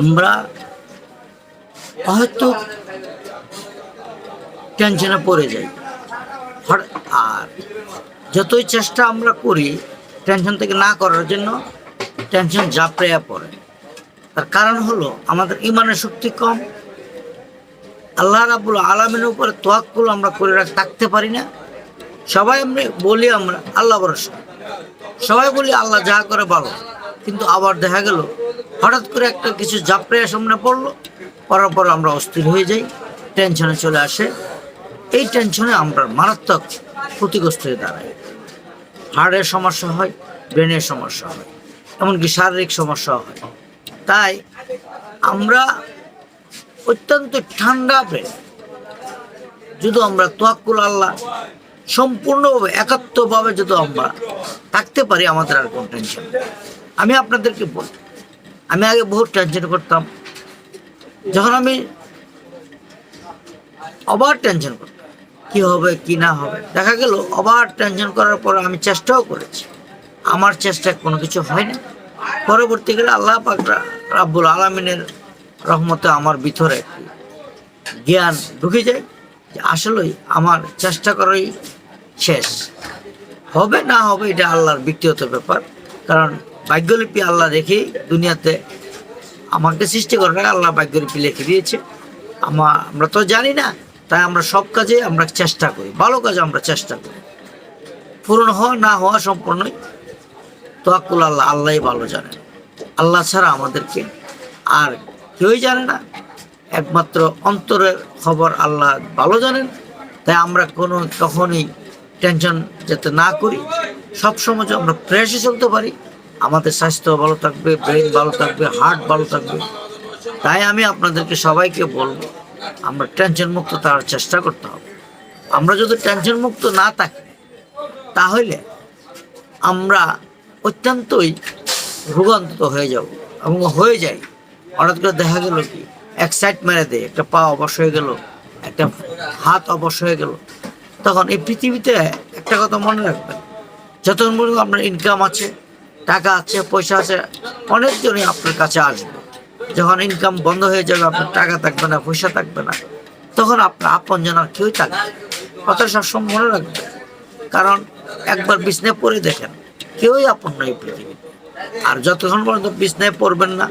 আমরা হয়তো টেনশনে পড়ে যাই। আর যতই চেষ্টা আমরা করি টেনশন থেকে না করার জন্য টেনশন জাপড়ে পড়ে। তার কারণ হলো আমাদের ইমানের শক্তি কম। আল্লাহ রাবুল আলমিনের উপরে তোয়াক্কুল আমরা করে থাকতে পারি না। সবাই আমরা বলি আমরা আল্লাহ ভরসা। সবাই বলি আল্লাহ যা করে ভালো। কিন্তু আবার দেখা গেল, হঠাৎ করে একটা কিছু জাপড়ে সামনে পড়ল, পড়ার পর আমরা অস্থির হয়ে যাই, টেনশনে চলে আসে। এই টেনশনে আমরা মারাত্মক ক্ষতিগ্রস্ত হয়ে দাঁড়াই। হার্টের সমস্যা হয়, ব্রেনের সমস্যা হয়, এমনকি শারীরিক সমস্যা হয়। তাই আমরা অত্যন্ত ঠান্ডা ব্রেন যদি আমরা তোয়াক্কুল আল্লাহ, সম্পূর্ণভাবে একাত্মভাবে যদি আমরা থাকতে পারি, আমাদের আর কোনো টেনশন। আমি আপনাদেরকে বলি, আমি আগে বহুত টেনশন করতাম, যখন আমি অবার টেনশন করতাম, কি হবে, কি না হবে। দেখা গেল অবার টেনশন করার পর আমি চেষ্টাও করেছি। আমার চেষ্টায় কোনো কিছু হয় না পরবর্তীকালে আল্লাহ পাক রা- রাব্বুল আলমিনের রহমতে আমার ভিতরে একটি জ্ঞান ঢুকে যায় যে আসলেই আমার চেষ্টা করাই শেষ। হবে, না হবে, এটা আল্লাহর ব্যক্তিগত ব্যাপার। কারণ ভাগ্যলিপি আল্লাহ রেখেই দুনিয়াতে আমাকে সৃষ্টি করার আগে আল্লাহ ভাগ্যলিপি লিখে দিয়েছে। আমার আমরা তো জানি না, তাই আমরা সব কাজে আমরা চেষ্টা করি, ভালো কাজে আমরা চেষ্টা করি। পূরণ হওয়া না হওয়া সম্পূর্ণই তোয়াক্কুল আল্লাহ, আল্লাহই ভালো জানেন আল্লাহ ছাড়া আমাদেরকে আর কেউই জানে না। একমাত্র অন্তরের খবর আল্লাহ ভালো জানেন, তাই আমরা কোনো কখনই টেনশন যাতে না করি। সবসময় আমরা ফ্রেশে চলতে পারি আমাদের স্বাস্থ্য ভালো থাকবে ব্রেন ভালো থাকবে হার্ট ভালো থাকবে। তাই আমি আপনাদেরকে সবাইকে বলব, আমরা টেনশন মুক্ত থাকার চেষ্টা করতে হবে। আমরা যদি টেনশন মুক্ত না থাকি, তাহলে আমরা অত্যন্তই রোগান্তরিত হয়ে যাব এবং হয়ে যায় হঠাৎ করে দেখা গেল কি, এক সাইড মেরে দেয়, একটা পা অবশ হয়ে গেল, একটা হাত অবশ হয়ে গেল। তখন এই পৃথিবীতে একটা কথা মনে রাখবেন যতক্ষণ পর্যন্ত আপনার ইনকাম আছে টাকা আছে, পয়সা আছে, অনেকজনই আপনার কাছে আসবে। যখন ইনকাম বন্ধ হয়ে যাবে, আপনার টাকা থাকবে না, পয়সা থাকবে না, তখন আপনার আপনজন আর কেউই থাকবে। কথাটা সবসময় মনে রাখবেন, কারণ একবার বিছনায় পড়ে দেখেন, কেউই আপন নয় পৃথিবীতে। আর যতক্ষণ পর্যন্ত বিছনায় পড়বেন না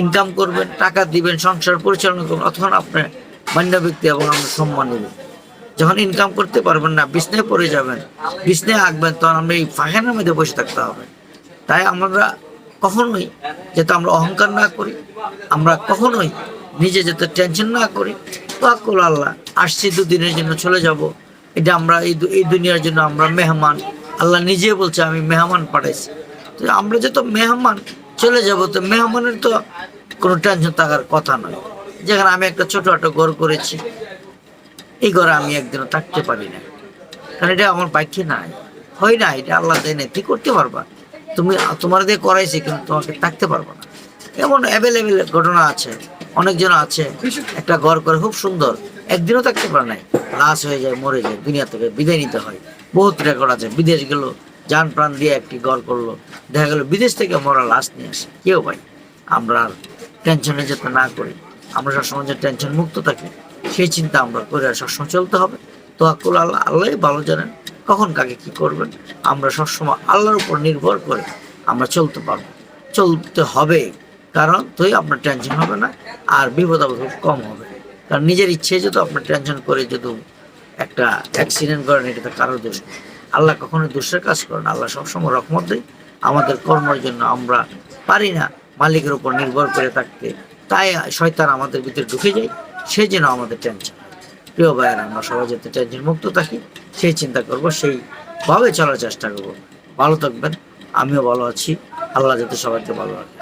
ইনকাম করবেন, টাকা দিবেন, সংসার পরিচালনা করবেন তখন আপনার মান্য ব্যক্তি এবং আমরা সম্মান নেবেন। যখন ইনকাম করতে পারবেন না, বিছনায় পড়ে যাবেন, বিছনায় আঁকবেন তখন আমরা এই ফাঁকানের মধ্যে বসে থাকতে হবে। তাই আমরা কখনোই যাতে আমরা অহংকার না করি, আমরা কখনোই নিজে যাতে টেনশন না করি। তোয়াক্কুল আল্লাহ, আসছি দুদিনের জন্য চলে যাব। এটা আমরা এই এই দুনিয়ার জন্য আমরা মেহমান। আল্লাহ নিজে বলছে, আমি মেহমান পাঠাইছি। তো আমরা যত মেহমান চলে যাব, তো মেহমানের তো কোনো টেনশন থাকার কথা নয়। যেখানে আমি একটা ছোট একটা ঘর করেছি, এই ঘরে আমি একদিনও থাকতে পারি না কারণ এটা আমার বাক্যে নাই। হয় না, এটা আল্লাহ দেয় না কি করতে পারবা? তুমি, তোমার দিয়ে করাইছি, কিন্তু তোমাকে থাকতে পারব না। এমন অ্যাভেলেবেল ঘটনা আছে, অনেকজন আছে, একটা ঘর করে খুব সুন্দর, একদিনও থাকতে পারে নাই, লাশ হয়ে যায়, মরে যায়, দুনিয়া থেকে বিদায় নিতে হয়। বহুত রেকর্ড আছে, বিদেশ গেল, যান প্রাণ দিয়ে একটি ঘর করল, দেখা গেল বিদেশ থেকে মরা লাশ নিয়ে আসে। কেউ ভাই, আমরা আর টেনশনে যেতে না করি, আমরা সবসময় যে টেনশন মুক্ত থাকি, সেই চিন্তা আমরা করে সবসময় চলতে হবে। তো আকুল আল্লাহ আল্লাহ ভালো জানেন। কখন কাকে কি করবেন? আমরা সবসময় আল্লাহর উপর নির্ভর করে আমরা চলতে পারব। চলতে হবে, কারণ তুই আপনার টেনশন হবে না, আর বিপদ কম হবে। কারণ নিজের ইচ্ছে যদি আপনার টেনশন করে যদি একটা অ্যাক্সিডেন্ট করেন এটা তো কারোর দোষ। আল্লাহ কখনো দোষের কাজ করেন আল্লাহ সবসময় রহমত দেয়। আমাদের কর্মের জন্য আমরা পারি না মালিকের উপর নির্ভর করে থাকতে। তাই শয়তান আমাদের ভিতরে ঢুকে যায় সেই জন্য আমাদের টেনশন প্রিয় ভাইয়ের, আমরা সবাই যাতে টেনশন মুক্ত থাকি, সেই চিন্তা করব সেইভাবে চলার চেষ্টা করব। ভালো থাকবেন, আমিও ভালো আছি। আল্লাহ যাতে সবাইকে ভালো রাখে।